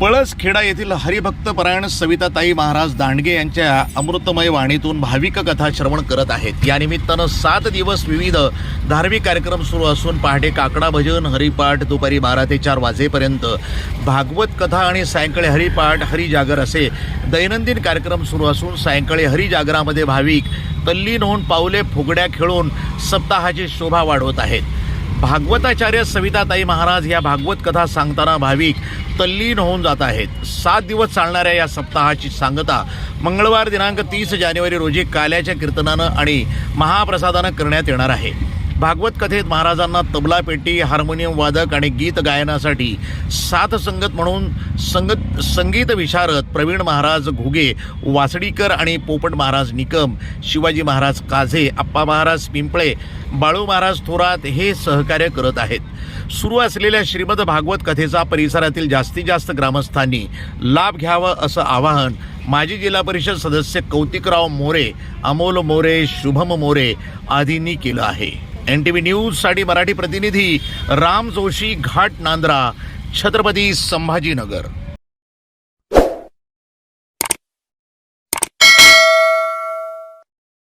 पळसखेडा येथील हरिभक्त परायण सविताताई महाराज दांडगे यांच्या अमृतमय वाणीतून भाविक कथा श्रवण करत आहेत. या निमित्तानं सात दिवस विविध धार्मिक कार्यक्रम सुरू असून पहाटे काकडा भजन हरिपाठ दुपारी बारा ते चार वाजेपर्यंत भागवत कथा आणि सायंकाळी हरिपाठ हरिजागर असे दैनंदिन कार्यक्रम सुरू असून सायंकाळी हरिजागरामध्ये भाविक तल्लीन होऊन पावले फुगड्या खेळून सप्ताहाची शोभा वाढवत आहेत. भागवताचार्य सविताताई महाराज या भागवत कथा सांगताना भाविक तल्लीन होऊन जात आहेत. सात दिवस चालणाऱ्या या सप्ताहाची सांगता मंगळवार दिनांक तीस जानेवारी रोजी काल्याच्या कीर्तनानं आणि महाप्रसादानं करण्यात येणार आहे. भागवत कथेत महाराजांना तबला पेटी हार्मोनियम वादक आणि गीत गायनासाठी साथ संगत म्हणून संगत संगीत विशारद प्रवीण महाराज घुगे वासडीकर आणि पोपट महाराज निकम शिवाजी महाराज काझे आप्पा महाराज पिंपळे बाळू महाराज थोरात हे सहकार्य करत आहेत. सुरू असलेल्या श्रीमद भागवत कथेचा परिसरातील जास्तीत जास्त ग्रामस्थांनी लाभ घ्यावं असं आवाहन माजी जिल्हा परिषद सदस्य कौतिकराव मोरे अमोल मोरे शुभम मोरे आदींनी केलं आहे. एन टी व्ही न्यूजसाठी मराठी प्रतिनिधी राम जोशी घाट नांद्रा छत्रपती संभाजीनगर.